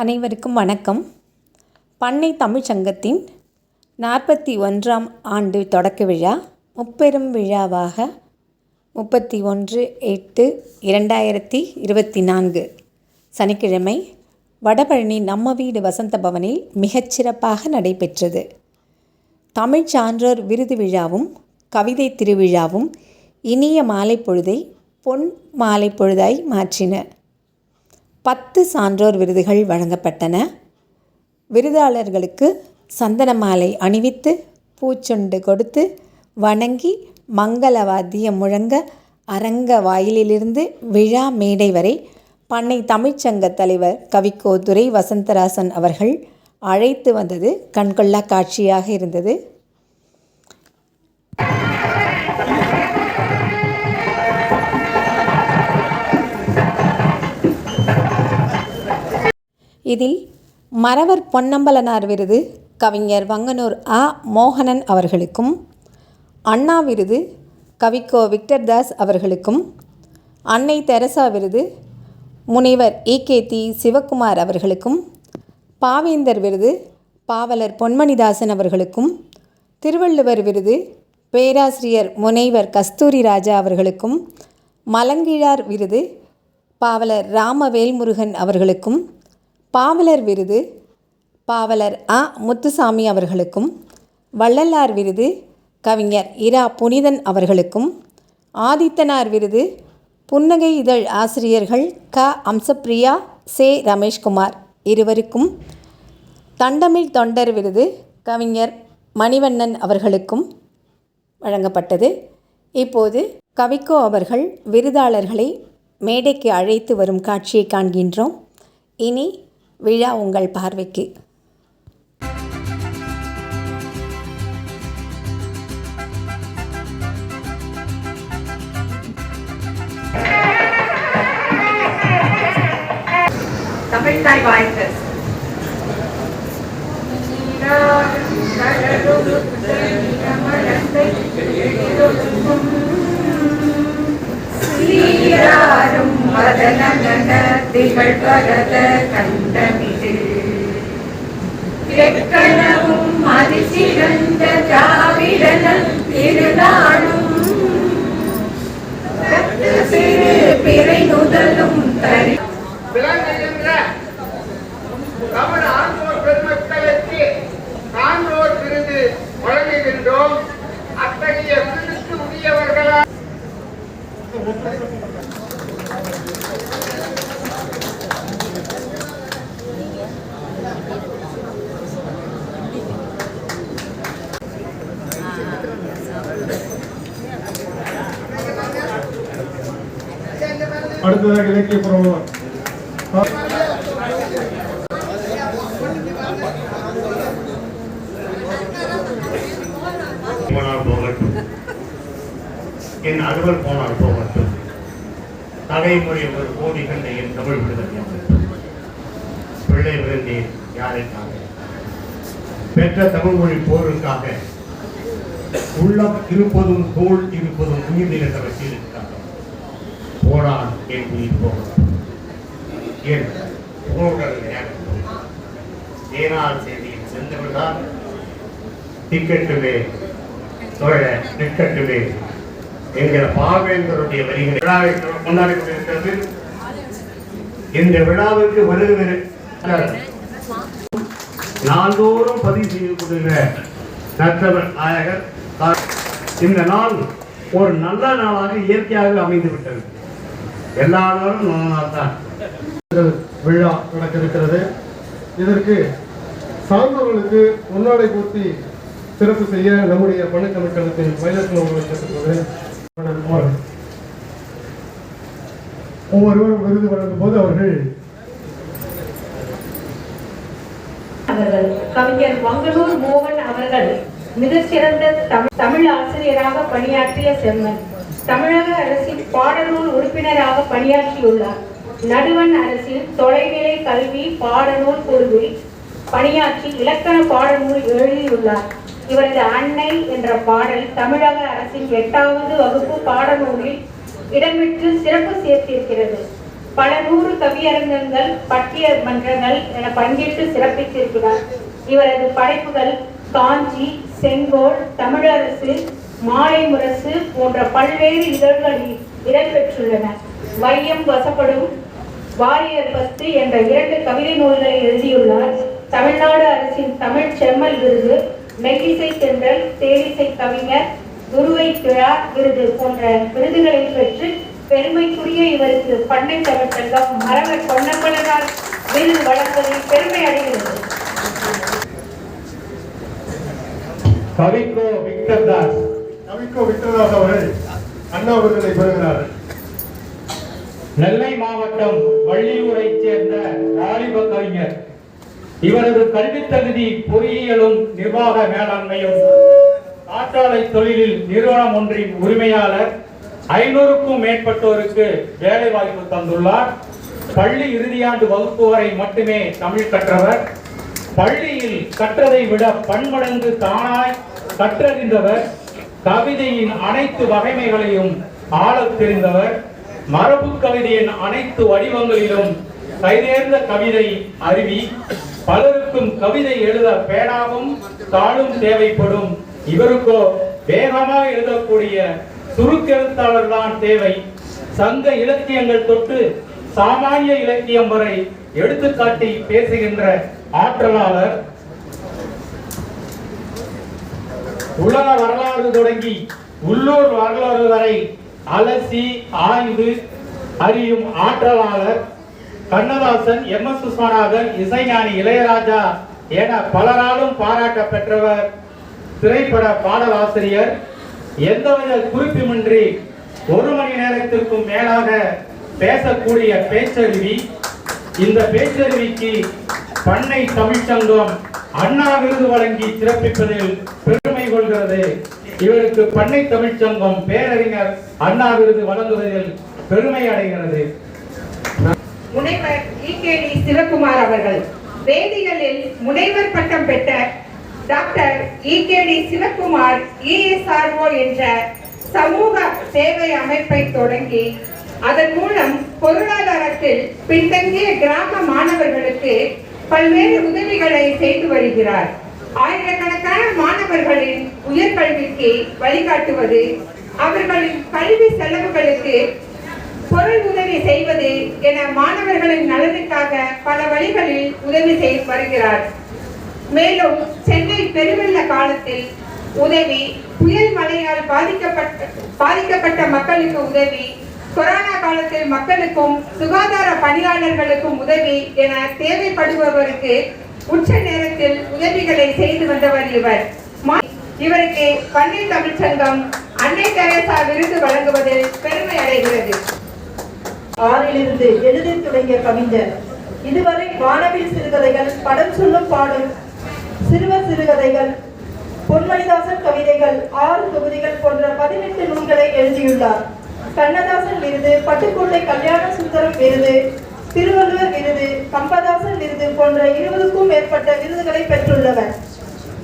அனைவருக்கும் வணக்கம். பண்ணை தமிழ்ச்சங்கத்தின் நாற்பத்தி ஒன்றாம் ஆண்டு தொடக்க விழா முப்பெரும் விழாவாக முப்பத்தி ஒன்று எட்டு இரண்டாயிரத்தி இருபத்தி நான்கு சனிக்கிழமை வடபழனி நம்ம வீடு வசந்த பவனில் மிகச்சிறப்பாக நடைபெற்றது. தமிழ் சான்றோர் விருது விழாவும் கவிதை திருவிழாவும் இனிய மாலை பொழுதை பொன் மாலை பொழுதாய் மாற்றின. பத்து சான்றோர் விருதுகள் வழங்கப்பட்டன. விருதாளர்களுக்கு சந்தன மாலை அணிவித்து பூச்சொண்டு கொடுத்து வணங்கி மங்கள வாத்தியம் முழங்க அரங்க வாயிலிலிருந்து விழா மேடை வரை பண்ணை தமிழ்ச்சங்க தலைவர் கவிக்கோ துரை வசந்தராசன் அவர்கள் அழைத்து வந்தது கண்கொள்ளா காட்சியாக இருந்தது. இதில் மறவர் பொன்னம்பலனார் விருது கவிஞர் வங்கனூர் அ மோகனன் அவர்களுக்கும் அண்ணா விருது கவிக்கோ விக்டர் தாஸ் அவர்களுக்கும் அன்னை தெரசா விருது முனைவர் கே. தி. சிவக்குமார் அவர்களுக்கும் பாவேந்தர் விருது பாவலர் பொன்மணிதாசன் அவர்களுக்கும் திருவள்ளுவர் விருது பேராசிரியர் முனைவர் கஸ்தூரி ராஜா அவர்களுக்கும் மலங்கிழார் விருது பாவலர் ராம வேல்முருகன் அவர்களுக்கும் பாவலர் விருது பாவலர் அ. முத்துசாமி அவர்களுக்கும் வள்ளலார் விருது கவிஞர் இரா. புனிதன் அவர்களுக்கும் ஆதித்தனார் விருது புன்னகை இதழ் ஆசிரியர்கள் க. அம்சப்பிரியா சே. ரமேஷ்குமார் இருவருக்கும் தண்டமிழ் தொண்டர் விருது கவிஞர் மணிவண்ணன் அவர்களுக்கும் வழங்கப்பட்டது. இப்போது கவிக்கோ அவர்கள் விருதாளர்களை மேடைக்கு அழைத்து வரும் காட்சியை காண்கின்றோம். இனி விழா உங்கள் பார்வைக்கு. தமிழ்தாய் வாழ்த்து சீராரும் மதனகன திகழ் பரத கண்டமிது எக்கணவும் அதிசிறந்த திராவிடனல் திருநாளும். சிறு பிறை முதலும் தரி அடுத்ததாக இலக்கிய போனால் போகட்டும். என் அலுவல் போனால் போகட்டும். தலைமுறை ஒரு கோடி கண்ட என் தமிழ் விடுதலை பிள்ளை விருந்தேன் யாருக்காக? பெற்ற தமிழ் மொழி போருக்காக. உள்ளம் இருப்பதும் தோல் இருப்பதும் உயிர் நிகழ்ந்த இருக்காங்க போனான் என் உயிர் போகட்டும் என் ஏனால் செய்தியில் சென்றவர்தான் திக்கட்டுமே தோழ நிற்கட்டுமே என்கிற பாவேந்தருடைய வரிகளை விழாவை கொண்டாடி கொண்டிருக்கிறது இந்த விழாவிற்கு வருகிற நாள்தோறும் பதிவு செய்து கொண்டிருக்கிற நற்றவர் நாயகர் இந்த நாள் ஒரு நல்ல நாளாக இயற்கையாக அமைந்து விட்டது எல்லா நாளும் நல்ல நாள் தான் விழா நடக்க இருக்கிறது இதற்கு சார்ந்தவர்களுக்கு முன்னாடை பூர்த்தி சிறப்பு செய்ய நம்முடைய மயிலத்தில் அவர்களை கேட்டுக்கொள்வது ஒவ்வொருவரும் விருது வழங்கும் போது அவர்கள் அவர்கள் கவிஞர் மங்களூர் மோகன் அவர்கள் மிகச்சிறந்த தமிழ் தமிழ் ஆசிரியராக பணியாற்றிய செம்மன் தமிழக அரசின் பாடநூல் உறுப்பினராக பணியாற்றியுள்ளார். நடுவண் அரசில் தொலைநிலை கல்வி பாடநூல் குழுவில் பணியாற்றி இலக்கண பாடநூல் எழுதியுள்ளார். இவரது அன்னை என்ற பாடல் தமிழக அரசின் எட்டாவது வகுப்பு பாடநூலில் இடம்பெற்று சிறப்பு சேர்த்திருக்கிறது. பல நூறு கவியரங்கங்கள் பட்டிய மன்றங்கள் என பங்கேற்று சிறப்பித்திருக்கிறார். இவரது படைப்புகள் காஞ்சி செங்கோல் தமிழரசு மாலை முரசு போன்ற பல்வேறு இதழ்களில் இடம்பெற்றுள்ளன. வையம் வசப்படும் வாரியர் பத்து என்ற இரண்டு கவிதை நூல்களை எழுதியுள்ளார். தமிழ்நாடு அரசின் தமிழ் செம்மல் விருது மெல்லிசை தென்றல் தேனிசை கவிஞர் குருவை திழா விருது போன்ற விருதுகளை பெற்று பெருமைக்குரிய இவருக்கு பண்ணை தமிழ்ச்சங்கம் மரவர் பொன்னம்பலனால் விருது வழங்குவதில் பெருமை அடைகிறது. கவிக்கோ விக்டர் தாஸ். கவிக்கோ விக்டர்தாஸ் அவர்கள் அண்ணா விருதினை பெறுகிறார்கள். நெல்லை மாவட்டம் வள்ளியூரைச் சேர்ந்த வாலிப கவிஞர். இவரது கல்வித் தகுதி பொறியியலும் நிர்வாக மேலாண்மையும் காற்றாலை தொழிலில் நிறுவனம் ஒன்றின் உரிமையாளர் ஐநூறுக்கும் மேற்பட்டோருக்கு வேலை வாய்ப்பு தந்துள்ளார். பள்ளி இறுதியாண்டு வகுப்பு வரை மட்டுமே தமிழ் கற்றவர். பள்ளியில் கற்றதை விட பன்மடங்கு தானாய் கற்றறிந்தவர். கவிதையின் அனைத்து வகைமைகளையும் ஆளத் தெரிந்தவர் மரபு கவிதையின் அனைத்து வடிவங்களிலும் கைதேர்ந்த கவிதை அருவி. பலருக்கும் கவிதை எழுத பேனாவும் தாளும் தேவைப்படும். இவருக்கோ வேகமாக எழுதக்கூடிய சுருக்கெழுத்தாளர் தான் தேவை. சங்க இலக்கியங்கள் தொட்டு சாமானிய இலக்கியம் வரை எடுத்துக்காட்டி பேசுகின்ற ஆற்றலாளர் உலக வரலாறு தொடங்கி உள்ளூர் வரலாறு வரை அலசி ஆய்வு அறியும் ஆற்றலாளர் கண்ணதாசன் எம் எஸ் விஸ்வநாதன் இசைஞானி இளையராஜா என பலராலும் பாராட்ட பெற்றவர். திரைப்பட பாடலாசிரியர். எந்தவித குறிப்புமின்றி ஒரு மணி நேரத்திற்கும் மேலாக பேசக்கூடிய பேச்சருவி. இந்த பேச்சருவிக்கு பண்ணை தமிழ்ச்சங்கம் அண்ணா விருது வழங்கி சிறப்பிப்பதில் பெருமை இவருக்கு பண்ணை தமிழ்ச்சங்கம் பேரறிஞர் அண்ணா விருது வழங்குவதில் பெருமை அடைகிறது. முனைவர் இகேடி சிவகுமார் அவர்கள் வேதியியலில் முனைவர் பட்டம் பெற்ற டாக்டர் இகேடி சிவகுமார் இஎஸ்ஆர்ஓ என்ற சமூக சேவை அமைப்பை தொடங்கி அதன் மூலம் பொருளாதாரத்தில் பின்தங்கிய கிராம மாணவர்களுக்கு பல்வேறு உதவிகளை செய்து வருகிறார். ஆயிரக்கணக்கான மாணவர்களின் உயர்கல்விக்கு வழிகாட்டுவது அவர்களின் கல்வி செலவுகளுக்கு பொருள் உதவி செய்வது என மாணவர்களின் நலனுக்காக பல வழிகளில் உதவி செய்து வருகிறார். மேலும் சென்னை பெருவெள்ள காலத்தில் உதவி புயல் மழையால் பாதிக்கப்பட்ட பாதிக்கப்பட்ட மக்களுக்கு உதவி கொரோனா காலத்தில் மக்களுக்கும் சுகாதார பணியாளர்களுக்கும் உதவி என தேவைப்படுபவருக்கு உச்ச நேரத்தில் உதவிகளை செய்து வந்தவர் இவர். இவருக்கு பண்ணை தமிழ்ச்சங்கம் அன்னை தெரசா விருது வழங்குவதில் பெருமை அடைகிறது. ஆறிலிருந்து எழுதத் தொடங்கிய கவிஞர் இதுவரை வானவில் சிறுகதைகள் படம் சொல்லும் பாடும் சிறுவர் சிறுகதைகள் பொன்மணிதாசன் கவிதைகள் ஆறு தொகுதிகள் போன்ற பதினெட்டு நூல்களை எழுதியுள்ளார். கண்ணதாசன் விருது பட்டுக்கோட்டை கல்யாண சுந்தரம் விருது திருவள்ளுவர் விருது கம்பதாசன் விருது போன்ற இருபதுக்கும் மேற்பட்ட விருதுகளை பெற்றுள்ளவர்.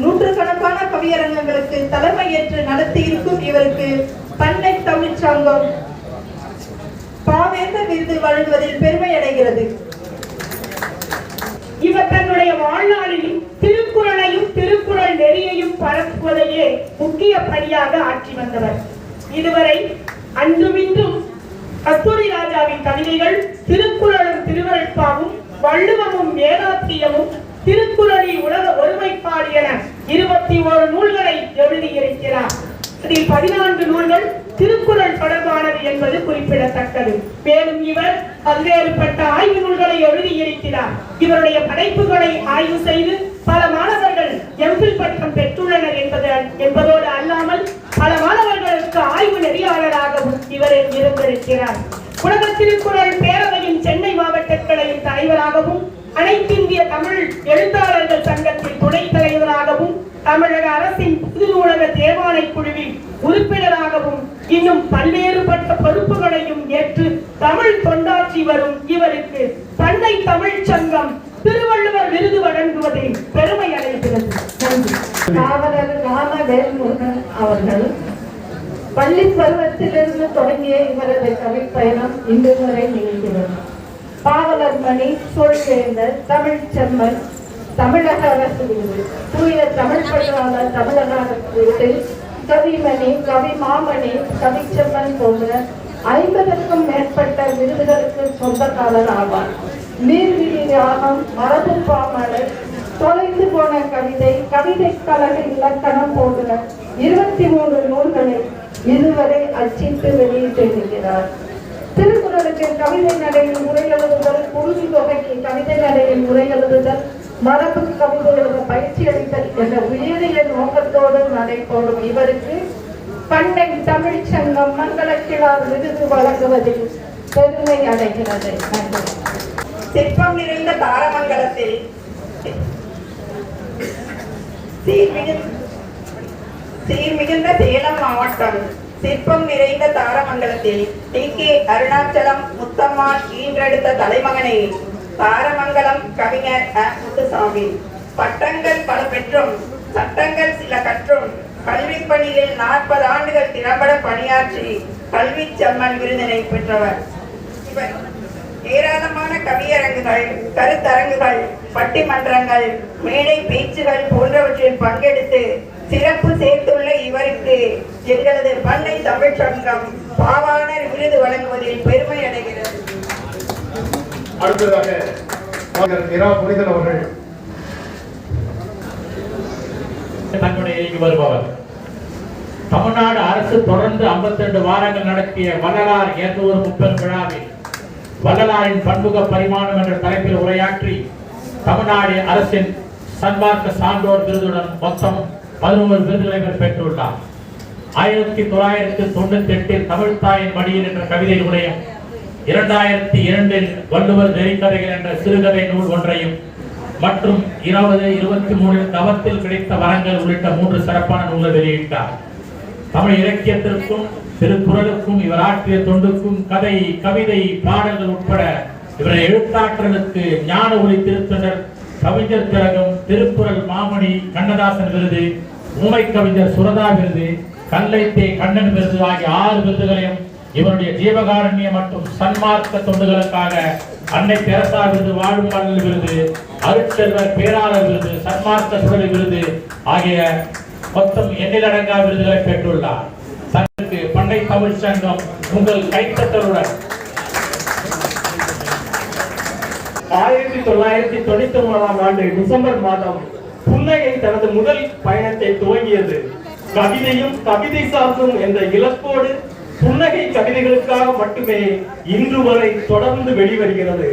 நூற்றுக்கணக்கான கவியரங்கங்களுக்கு தலைமையேற்று நடத்தியிருக்கும் இவருக்கு பண்ணை தமிழ்ச்சாங்கம் பாவேந்த விருது வழங்குவதில் பெருமை அடைகிறது. இவர் தன்னுடைய வாழ்நாளையும் திருக்குறளையும் திருக்குறள் நெறியையும் பரப்புவதையே முக்கிய பணியாக ஆற்றி வந்தவர். இதுவரை அன்றுமின்றும் கஸ்தூரி ராஜாவின் கவிதைகள் திருக்குறளும் திருவருட்பாவும் வள்ளுவமும் வேதாத்தியமும் திருக்குறளில் உலக ஒருமைப்பாடு என இருபத்தி ஒரு நூல்களை எழுதியிருக்கிறார். இதில் பதினான்கு நூல்கள் திருக்குறள் தொடர்பானது என்பது குறிப்பிடத்தக்கது. மேலும் இவர் பல்வேறுபட்ட ஆய்வு நூல்களை எழுதியிருக்கிறார். இவருடைய படைப்புகளை ஆய்வு செய்து பல மாணவர்கள் எம்பில் பட்டம் பெற்றுள்ளனர் என்பது என்பதோடு அல்லாமல் பல மாணவர்களுக்கு ஆய்வு இவரில் இருந்திருக்கிறார் உலக திருக்குறள் பேரவையின் சென்னை மாவட்ட கிளையின் தலைவராகவும் அனைத்திந்திய தமிழ் எழுத்தாளர்கள் சங்கத்தின் துணைத் தலைவராகவும் தமிழக அரசின் புது நூலக தேர்வாணை குழுவின் உறுப்பினராகவும் இன்னும் பல்வேறுபட்ட பொறுப்புகளையும் ஏற்று தமிழ் தொண்டாற்றி வரும் இவருக்கு பண்ணை தமிழ்ச் சங்கம் திருவள்ளுவர் விருது வழங்குவதில் பெருமை அடைகிறது. நன்றி. காவலர் ராம அவர்கள் பள்ளி பருவத்திலிருந்து தொடங்கிய இவரது கவிப்பயணம் இன்று வரை நிகழ்கிறது பாவலர் மணி சொல்வேந்தர் தமிழ் செம்மன் தமிழக அரசு விருது. தூய தமிழ் பற்றாளர் தமிழக அரசு விருது கவிமணி கவி மாமணி கவிச்செம்மன் போன்ற ஐம்பதற்கும் மேற்பட்ட விருதுகளுக்கு சொந்தக்காரர் ஆவார். நீர்விழி ராகம் மரபு பாமலை தொலைந்து போன கவிதை கவிதை கழக இலக்கணம் போன்ற இருபத்தி மூன்று நூல்களை இதுவரை அச்சிட்டு வெளியிட்டிருக்கிறார் திருக்குறளுக்கு கவிதை நடையில் உரை எழுதுதல் குருதி தொகைக்கு கவிதை நடையில் உரை எழுதுதல் மரபு கவிதைகளுக்கு பயிற்சி அளித்தல் என்ற உயரிய நோக்கத்தோடு நடைபோடும் இவருக்கு பண்டை தமிழ் சங்கம் மங்களக்கிழார் விருது வழங்குவதில் பெருமை அடைகிறது. சிற்பம் நிறைந்த தாரமங்கலத்தில் சீர்மிகுந்த சேலம் மாவட்டம் சிற்பம் நிறைந்த தாரமங்கலத்தில் டி. கே. அருணாச்சலம் முத்தம்மாள் ஈன்றெடுத்த தலைமகனை தாரமங்கலம் கவிஞர் அ. முத்துசாமி. பட்டங்கள் பல பெற்றும் சட்டங்கள் சில கற்றும் கல்வி பணியில் நாற்பது ஆண்டுகள் திறம்பட பணியாற்றி கல்வி செம்மன் விருதினை பெற்றவர். இவர் ஏராளமான கவியரங்குகள் கருத்தரங்குகள் பட்டிமன்றங்கள் மேடை பேச்சுகள் போன்றவற்றில் பங்கெடுத்து சிறப்பு சேர்த்துள்ள இவருக்கு எங்களது பண்டை தமிழ்ச் சங்கம் பாவாணர் விருது வழங்குவதில் பெருமை அடைகிறது. அடுத்ததாக அவர்கள். தன்னுடைய வருபவர். தமிழ்நாடு அரசு தொடர்ந்து 52 வாரங்கள் நடத்திய வள்ளலார் இருநூறு முப்பெரும் விழாவில் வள்ளலாரின் பன்முக பரிமாணம் என்ற தலைப்பில் உரையாற்றி தமிழ்நாடு அரசின் சன்மார்க்க சான்றோர் விருதுடன் மொத்தம் பதினோரு விருதுகளை பெற்றுள்ளார் ஆயிரத்தி தொள்ளாயிரத்தி தொண்ணூத்தி எட்டில் தமிழ் தாயின் மடியில் என்ற கவிதையுடைய இரண்டாயிரத்தி இரண்டில் வள்ளுவர் நெறிக்கதைகள் என்ற சிறுகதை நூல் ஒன்றையும் மற்றும் இருபது இருபத்தி மூணில் தவத்தில் கிடைத்த வரங்கள் உள்ளிட்ட மூன்று சிறப்பான நூலை வெளியிட்டார். தமிழ் இலக்கியத்திற்கும் திருக்குறளுக்கும் இவர் ஆற்றிய தொண்டுக்கும் கதை கவிதை பாடல்கள் உட்பட இவரது எழுத்தாற்றலுக்கு ஞான ஒளி திருத்தொண்டர் கவிஞர் திலகம் திருக்குறள் மாமணி கண்ணதாசன் விருது ஊமை கவிஞர் சுரதா விருது கல்லைத்தே கண்ணன் விருது ஆகிய ஆறு விருதுகளையும் இவருடைய ஜீவகாரண்ய மற்றும் சன்மார்க்க தொண்டுகளுக்காக அன்னை தெரசா விருது வாழும் மணல் விருது அருட்செல்வர் பேராளர் விருது சன்மார்க்க சுடலை விருது ஆகிய மொத்தம் எண்ணிலடங்கா விருதுகளை பெற்றுள்ளார். சங்கத்துக்கு பண்டை தமிழ் சங்கம் உங்கள் கைத்தட்டலுடன். ஆயிரத்தி தொள்ளாயிரத்தி தொண்ணூத்தி ஒன்பதாம் ஆண்டு டிசம்பர் மாதம் புன்னகை தனது முதல் பயணத்தை துவங்கியது. கவிதையும் கவிதை சார்ந்தும் என்ற இலக்கோடு புன்னகை கவிதைகளுக்காக மட்டுமே இன்று வரை தொடர்ந்து வெளிவருகிறது.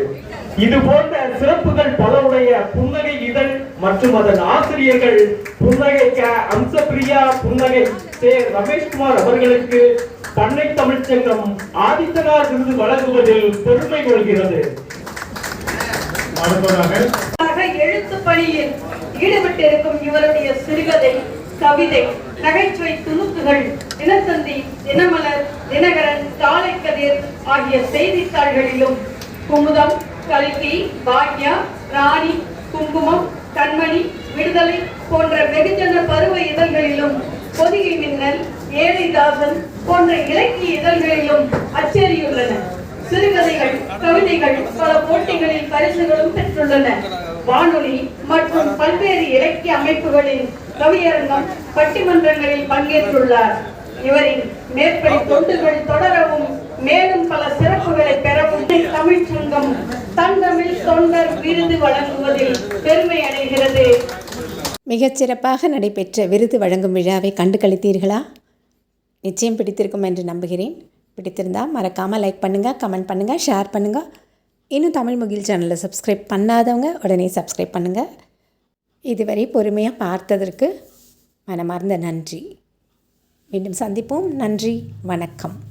இது போன்ற சிறப்புகள் பல உடைய புன்னகை இதழ் மற்றும் அதன் ஆசிரியர்கள் புன்னகை க. அம்சப்பிரியா புன்னகை சே ரமேஷ்குமார் அவர்களுக்கு பண்ணை தமிழ்ச்சங்கம் ஆதித்தனார் விருது வழங்குவதில் பெருமை கொள்கிறது. எழுத்து பணியில் ஈடுபட்டிருக்கும் இவருடைய சிறுகதை கவிதை நகைச்சுவை துணுக்குகள் தினத்தந்தி தினமலர் தினகரன் காலை கதிர் ஆகிய செய்தித்தாள்களிலும் குமுதம் கல்கி பாக்யா ராணி குங்குமம் கண்மணி விடுதலை போன்ற வெகுஜன பருவ இதழ்களிலும் பொதிகை மின்னல் ஏழைதாசன் போன்ற இலக்கிய இதழ்களிலும் அச்சேறியுள்ளன. சிறுகதைகள் கவிதைகள் பல போட்டிகளில் பரிசுகளும் பெற்றுள்ளன. வானொலி மற்றும் பல்வேறு இலக்கிய அமைப்புகளின் கவியரங்கம் பட்டிமன்றங்களில் பங்கேற்றுள்ளார். இவரின் மேற்படி தொண்டுகள் தொடரவும் மேலும் பல சிறப்புகளை பெறவும் தமிழ் சங்கம் தந்தமிழ் தொண்டர் விருது வழங்குவதில் பெருமை அடைகிறது. மிகச்சிறப்பாக நடைபெற்ற விருது வழங்கும் விழாவை கண்டு கழித்தீர்களா நிச்சயம் பிடித்திருக்கும் என்று நம்புகிறேன். பிடித்திருந்தால் மறக்காமல் லைக் பண்ணுங்கள் கமெண்ட் பண்ணுங்கள் ஷேர் பண்ணுங்கள் இன்னும் தமிழ் முகில் சேனலை சப்ஸ்கிரைப் பண்ணாதவங்க உடனே சப்ஸ்கிரைப் பண்ணுங்கள் இதுவரை பொறுமையாக பார்த்ததற்கு மனமார்ந்த நன்றி. மீண்டும் சந்திப்போம். நன்றி. வணக்கம்.